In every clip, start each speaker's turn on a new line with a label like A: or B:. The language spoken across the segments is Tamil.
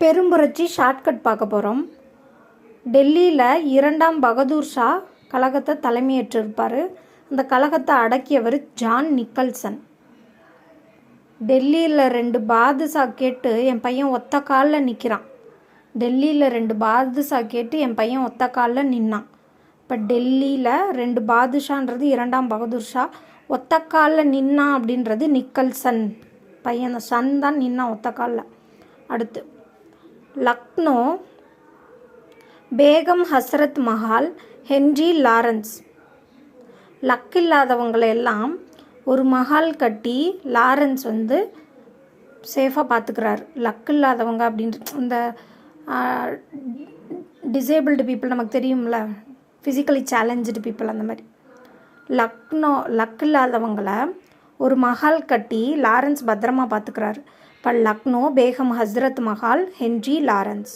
A: பெரும்புரட்சி ஷார்ட்கட் பார்க்க போகிறோம் டெல்லியில் இரண்டாம் பகதூர் ஷா கழகத்தை தலைமையேற்றிருப்பார். அந்த கழகத்தை அடக்கியவர் ஜான் நிக்கல்சன். டெல்லியில் ரெண்டு பாதுஷா கேட்டு என் பையன் ஒத்த காலில் நிற்கிறான் டெல்லியில் ரெண்டு பாதுஷா கேட்டு என் பையன் ஒத்த காலில் நின்னான். இப்போ டெல்லியில் ரெண்டு பாதுஷான்றது இரண்டாம் பகதூர் ஷா. ஒத்த காலில் நின்னான் அப்படின்றது நிக்கல்சன் பையன். சன் தான் நின்னான் ஒத்த காலில். அடுத்து Lucknow Begum Hazrat Mahal Henry Lawrence. Luck இல்லாதவங்களெல்லாம் ஒரு மஹால் கட்டி லாரன்ஸ் வந்து சேஃபாக பார்த்துக்கிறாரு லக் இல்லாதவங்க அப்படின்ற இந்த டிசேபிள்டு பீப்புள் நமக்கு தெரியும்ல? ஃபிசிக்கலி சேலஞ்சு பீப்புள் அந்த மாதிரி. லக்னோ லக் இல்லாதவங்களை ஒரு மஹால் கட்டி லாரன்ஸ் பத்திரமா பார்த்துக்கிறாரு இப்போ Lucknow Begum Hazrat Mahal Henry Lawrence.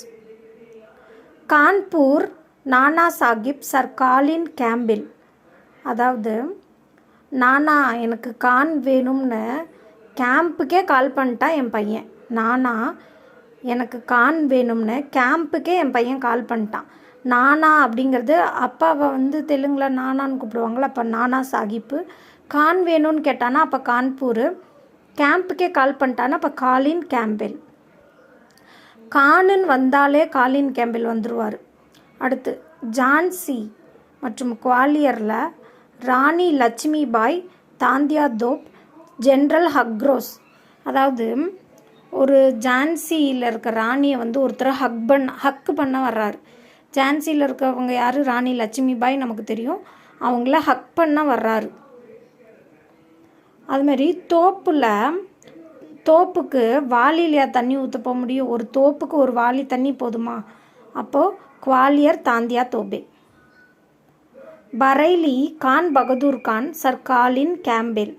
A: Kanpur Nana Sahib sir காலின் கேம்பில். அதாவது நானா எனக்கு கான் வேணும்னு கேம்புக்கே கால் பண்ணிட்டான் என் பையன். நானா எனக்கு கான் வேணும்னு கேம்புக்கே என் பையன் கால் பண்ணிட்டான். நானா அப்படிங்கிறது அப்பாவை வந்து தெலுங்கில் நானான்னு கூப்பிடுவாங்களா அப்போ நானா சாஹிப்பு கான் வேணும்னு கேட்டானா அப்போ கான்பூர் கேம்புக்கே கால் பண்ணிட்டானா அப்போ காலின் கேம்பில். கானுன்னு வந்தாலே காலின் கேம்பில் வந்துடுவார் அடுத்து ஜான்சி மற்றும் குவாலியரில் ராணி லட்சுமி பாய் தாந்தியா தோப் ஜென்ரல் ஹக்ரோஸ். அதாவது ஒரு ஜான்சியில் இருக்க ராணியை வந்து ஒருத்தர் ஹக் பண்ண ஹக்கு பண்ண வர்றாரு. ஜான்சியில் இருக்கவங்க யார்? ராணி லட்சுமி பாய் நமக்கு தெரியும். அவங்கள ஹக் பண்ண வர்றாரு. அதுமாரி தோப்பில் தோப்புக்கு வாளிலையா தண்ணி ஊற்ற போக முடியும்? ஒரு தோப்புக்கு ஒரு வாளி தண்ணி போதுமா? அப்போது Gwalior Tantia Tope Bareilly Khan Bahadur Khan sir Colin Campbell.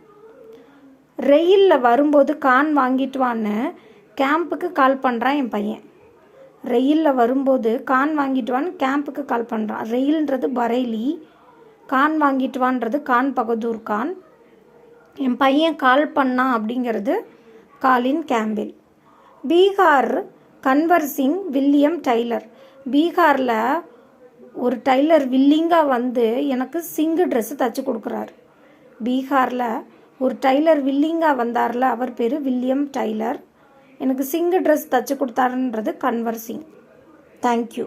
A: ரெயிலில் வரும்போது கான் வாங்கிட்டு வான்னு கேம்புக்கு கால் பண்ணுறான் என் பையன். ரெயிலில் வரும்போது கான் வாங்கிட்டு வான்னு கேம்புக்கு கால் பண்ணுறான் ரெயில்ன்றது பரைலி கான் வாங்கிட்டு வான்றது கான் பகதூர் கான். என் பையன் கால் பண்ணான் அப்படிங்கிறது காலின் கேம்பில். Bihar Kunwar Singh William Taylor. பீகாரில் ஒரு டைலர் வில்லிங்காக வந்து எனக்கு சிங்கு ட்ரெஸ்ஸு தச்சு கொடுக்குறாரு. பீகாரில் ஒரு டைலர் வில்லிங்காக வந்தார்ல அவர் பேர் வில்லியம் டைலர். எனக்கு சிங்கு ட்ரெஸ் தச்சு கொடுத்தாருன்றது கன்வர்சிங் தேங்க்யூ